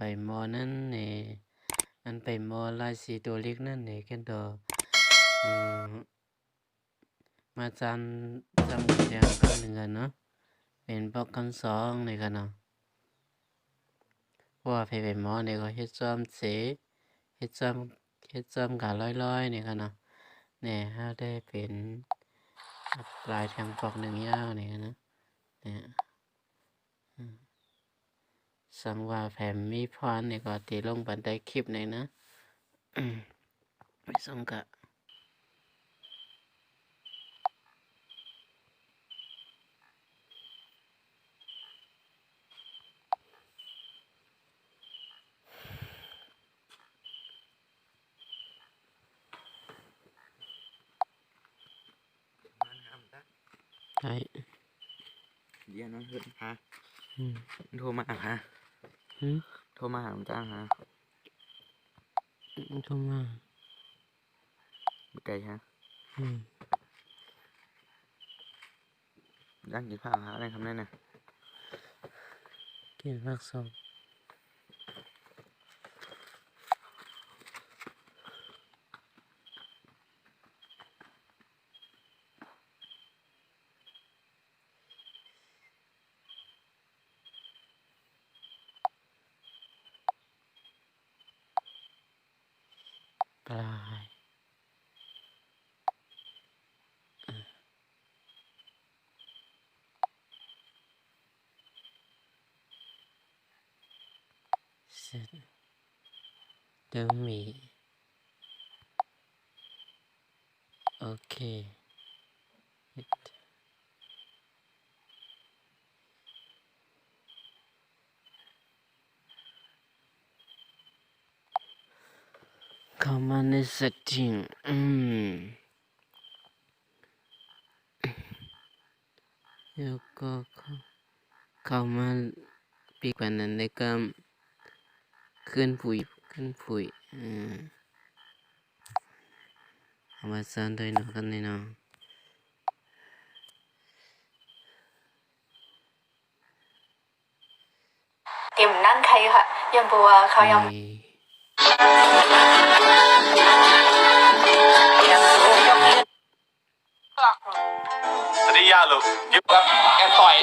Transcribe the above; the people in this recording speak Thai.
ไปมอนั่นเนี่ยอันไปมอลายสีตัวเล็กนั่นเนี่ยกันดอมาจำจำกันอย่างกันหนึ่งกันเนาะเป็นปอกกันสองในกันเนาะเพราะว่าไปไปมอเนี่ยก็เฮ็ดซ้อมเสเฮ็ดซ้อมเฮ็ดซ้อมกันร้อยๆเนี่ยกันเนาะเนี่ยถ้าได้เป็นปลายแทงปอกหนึ่งยาวเนี่ยนะเนี่ย สังว่าแผ่มีพรนี่ก็ตีลงบันไดคลิปหน่อยนะไปส่งกะใช่เดี๋ยวน้องเฮิร์นฮะอืมโทรมาหาฮะอืมโทรมาหาผมจ้างฮะโทรมาไกลฮะ อืมย่างกินข้าวหาอะไรคำนั้นน่ะ กินผักสด ปลายเสร็จเดิมมีโอเค เข้ามาใน setting อืมแล้วก็เข้ามาปีกว่านั้นแล้วก็ขึ้นผุยขึ้นผุยอืมเอามาสอนด้วยนะกันเลยเนาะเติมนั่งใครค่ะยังบัวเขายัง อันนี้ยาลูยิ้มครัแกต่อย